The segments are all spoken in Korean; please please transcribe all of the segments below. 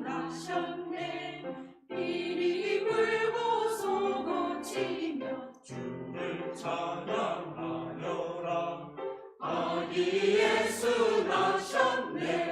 나셨네. 이리 물고 소고치며 주를 찬양하여라. 아기 예수 나셨네?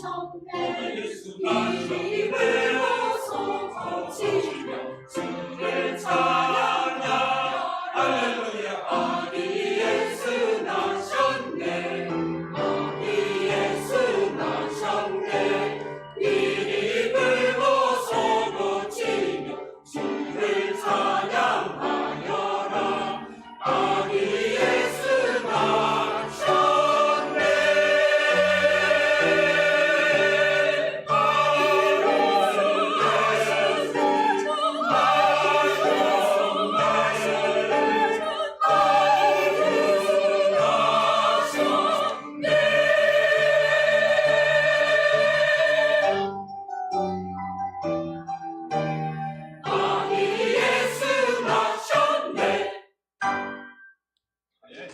chanter. Pour les soupages, libérons son.